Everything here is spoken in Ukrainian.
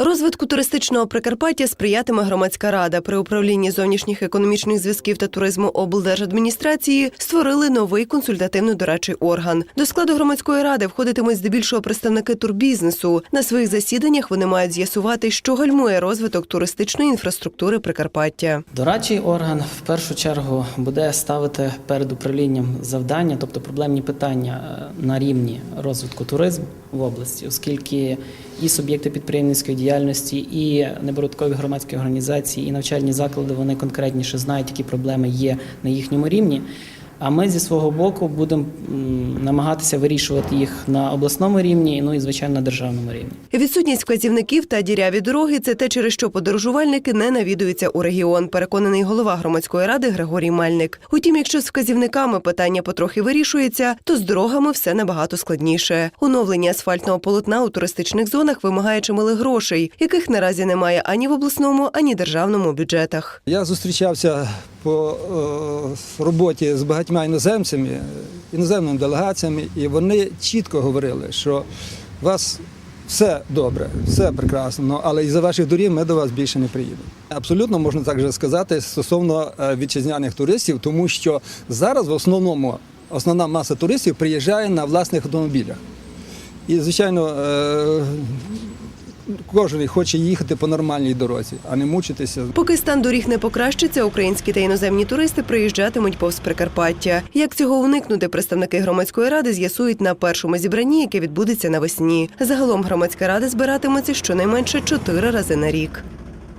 Розвитку туристичного Прикарпаття сприятиме громадська рада. При управлінні зовнішніх економічних зв'язків та туризму облдержадміністрації створили новий консультативно-дорадчий орган. До складу громадської ради входитимуть здебільшого представники турбізнесу. На своїх засіданнях вони мають з'ясувати, що гальмує розвиток туристичної інфраструктури Прикарпаття. Дорадчий орган в першу чергу буде ставити перед управлінням завдання, тобто проблемні питання е, на рівні розвитку туризму в області, оскільки і суб'єкти підприємницької діяльності, і небородкові громадські організації, і навчальні заклади вони конкретніше знають, які проблеми є на їхньому рівні. А ми зі свого боку будемо намагатися вирішувати їх на обласному рівні, ну і звичайно на державному рівні. Відсутність вказівників та діряві дороги це те, через що подорожувальники не навідуються у регіон. Переконаний голова громадської ради Григорій Мельник. Утім, якщо з вказівниками питання потрохи вирішується, то з дорогами все набагато складніше. Оновлення асфальтного полотна у туристичних зонах вимагає чималих грошей, яких наразі немає ані в обласному, ані державному бюджетах. Я зустрічався по е, роботі з багатьма іноземцями, іноземними делегаціями, і вони чітко говорили, що у вас все добре, все прекрасно, але із-за ваших доріг ми до вас більше не приїдемо. Абсолютно можна так же сказати стосовно е, вітчизняних туристів, тому що зараз в основному основна маса туристів приїжджає на власних автомобілях. І, звичайно, е, кожен хоче їхати по нормальній дорозі, а не мучитися. Поки стан доріг не покращиться, українські та іноземні туристи приїжджатимуть повз Прикарпаття. Як цього уникнути, представники громадської ради з'ясують на першому зібранні, яке відбудеться навесні. Загалом громадська рада збиратиметься щонайменше чотири рази на рік.